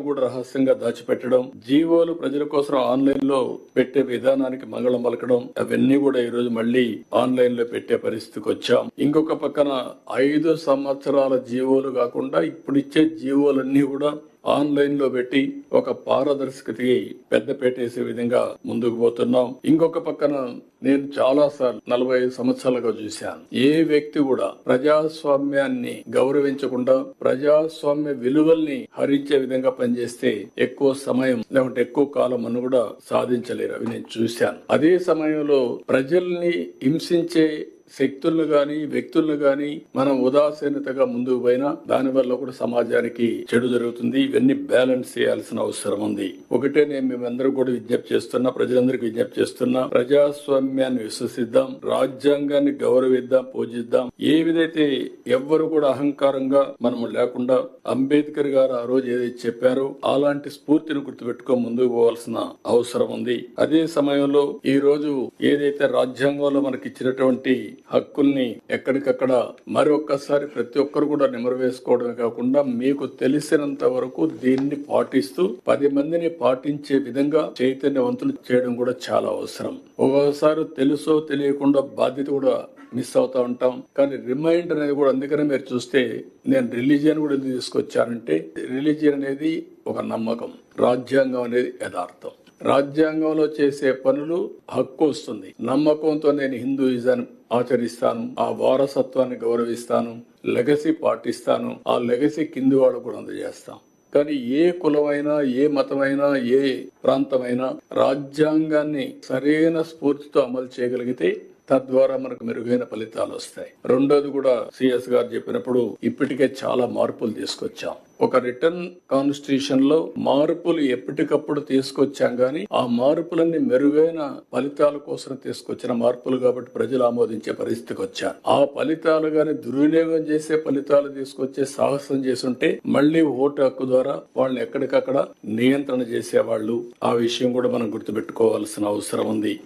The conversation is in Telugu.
కూడా రహస్యంగా దాచిపెట్టడం జీవోలు ప్రజల కోసం ఆన్లైన్లో పెట్టే విధానానికి మంగళం పలకడం అవన్నీ కూడా ఈ రోజు మళ్ళీ ఆన్లైన్లో పెట్టే పరిస్థితికి వచ్చాం. ఇంకొక పక్కన ఐదు సంవత్సరాల జీవోలు కాకుండా ఇప్పుడు ఇచ్చే జీవోలన్నీ కూడా ఆన్లైన్లో పెట్టి ఒక పారదర్శకతకి పెద్ద పెట్టేసే విధంగా ముందుకు పోతున్నాం. ఇంకొక పక్కన నేను చాలా సార్లు నలభై ఐదు సంవత్సరాలుగా చూశాను. ఏ వ్యక్తి కూడా ప్రజాస్వామ్యాన్ని గౌరవించకుండా ప్రజాస్వామ్య విలువల్ని హరించే విధంగా పనిచేస్తే ఎక్కువ సమయం లేకుంటే ఎక్కువ కాలం అని కూడా సాధించలేరు అవి నేను చూశాను. అదే సమయంలో ప్రజల్ని హింసించే శక్తులను గాని వ్యక్తులను గాని మనం ఉదాసీనతగా ముందుకు పోయినా దాని వల్ల కూడా సమాజానికి చెడు జరుగుతుంది. ఇవన్నీ బ్యాలెన్స్ చేయాల్సిన అవసరం ఉంది. ఒకటే నేను మేమందరూ కూడా విజ్ఞప్తి చేస్తున్నా ప్రజలందరికీ విజ్ఞప్తి చేస్తున్నా. ప్రజాస్వామ్యాన్ని విశ్వసిద్దాం రాజ్యాంగాన్ని గౌరవిద్దాం పూజిద్దాం. ఏ విధైతే ఎవ్వరు కూడా అహంకారంగా మనం లేకుండా అంబేద్కర్ గారు ఆ రోజు ఏదైతే చెప్పారో అలాంటి స్ఫూర్తిని గుర్తుపెట్టుకో ముందుకు పోవాల్సిన అవసరం ఉంది. అదే సమయంలో ఈ రోజు ఏదైతే రాజ్యాంగంలో మనకి ఇచ్చినటువంటి హక్కుల్ని ఎక్కడికక్కడ మరొక్కసారి ప్రతి ఒక్కరు కూడా నిమరు వేసుకోవడమే కాకుండా మీకు తెలిసినంత వరకు దీన్ని పాటిస్తూ పది మందిని పాటించే విధంగా చైతన్యవంతులు చేయడం కూడా చాలా అవసరం. ఒక్కొక్కసారి తెలుసో తెలియకుండా బాధ్యత కూడా మిస్ అవుతా ఉంటాం. కానీ రిమైండ్ అనేది కూడా అందుకనే మీరు చూస్తే నేను రిలీజియన్ కూడా ఎందుకు తీసుకొచ్చానంటే రిలీజియన్ అనేది ఒక నమ్మకం. రాజ్యాంగం అనేది యథార్థం. రాజ్యాంగంలో చేసే పనులు హక్కు వస్తుంది. నమ్మకంతో నేను హిందూయిజం ఆచరిస్తాను ఆ వారసత్వాన్ని గౌరవిస్తాను లెగసీ పాటిస్తాను ఆ లెగసీ కింది వాళ్ళు కూడా అందజేస్తాం. కానీ ఏ కులమైనా ఏ మతమైనా ఏ ప్రాంతమైనా రాజ్యాంగాన్ని సరైన స్ఫూర్తితో అమలు చేయగలిగితే తద్వారా మనకు మెరుగైన ఫలితాలు వస్తాయి. రెండోది కూడా సిఎస్ గారు చెప్పినప్పుడు ఇప్పటికే చాలా మార్పులు తీసుకొచ్చాం. ఒక రిటర్న్ కాన్స్టిట్యూషన్లో మార్పులు ఎప్పటికప్పుడు తీసుకొచ్చాం కానీ ఆ మార్పులన్నీ మెరుగైన ఫలితాల కోసం తీసుకొచ్చిన మార్పులు కాబట్టి ప్రజలు ఆమోదించే పరిస్థితికి వచ్చారు. ఆ ఫలితాలు గాని దుర్వినియోగం చేసే ఫలితాలు తీసుకొచ్చే సాహసం చేస్తుంటే మళ్ళీ ఓటు హక్కు ద్వారా వాళ్ళని ఎక్కడికక్కడ నియంత్రణ చేసేవాళ్ళు. ఆ విషయం కూడా మనం గుర్తుపెట్టుకోవాల్సిన అవసరం ఉంది.